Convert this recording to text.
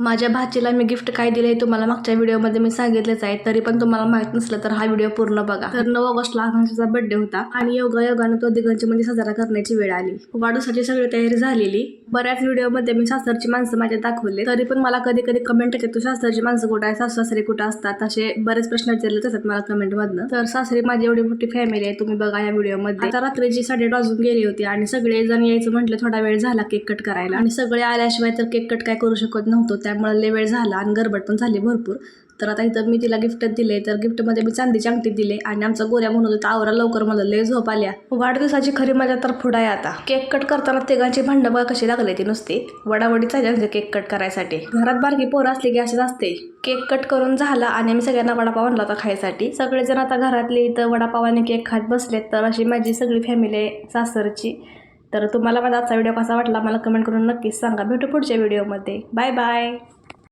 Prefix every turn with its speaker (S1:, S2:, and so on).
S1: माझ्या भाचीला मी गिफ्ट काय दिलं हे तुम्हाला मागच्या व्हिडिओमध्ये मी सांगितलेच आहे. तरी पण तुम्हाला माहीत नसलं तर हा व्हिडिओ पूर्ण बघा. तर नऊ ऑगस्टला आकांक्षाचा बर्थडे होता आणि योगा योगानं तो दिगंजमध्ये साजरा करण्याची वेळ आली. वाढूसाठी सगळी तयारी झालेली. बऱ्याच व्हिडिओमध्ये मी सासरची माणसं माझ्या दाखवले. तरी पण मला कधी कधी कमेंट येते तू सासरची माणसं कुठं आहे? सासू सासरे कुठं असतात? असे बरेच प्रश्न विचारले जातात मला कमेंट मधनं. तर सासरी माझी एवढी मोठी फॅमिली आहे तुम्ही बघा या व्हिडिओमध्ये. आता रात्रीची साडे वाजून गेली होती आणि सगळे जण यायचं म्हटलं थोडा वेळ झाला केक कट करायला. आणि सगळे आल्याशिवाय तर केक कट काय करू शकत नव्हतो त्यामुळे लय वेळ झाला आणि गडबड पण झाली भरपूर. तर आता इथं मी तिला गिफ्ट दिले तर गिफ्टमध्ये मी चांदीची अंगठी दिले आणि आमचा गोऱ्या म्हणून होता आवरा लवकर मला लय झोप आल्या वाढदिवसाची खरी मजा तर पुढे आहे आता. केक कट करताना तिघांची भांडं बघा कशी लागले ती नुसती? वडावडी चालली म्हणजे केक कट करायसाठी. घरात बारकी पोरं असली की अशीच असते. केक कट करून झाला आणि आम्ही सगळ्यांना वडापाव आणला होता खायसाठी. सगळेजण आता घरातले इथं वडापावाने केक खात बसलेत तर अशी माझी सगळी फॅमिली आहे सासरची. तर तुम्हाला माझा आजचा व्हिडिओ कसा वाटला मला कमेंट करून नक्कीच सांगा. भेटू पुढच्या व्हिडिओमध्ये बाय बाय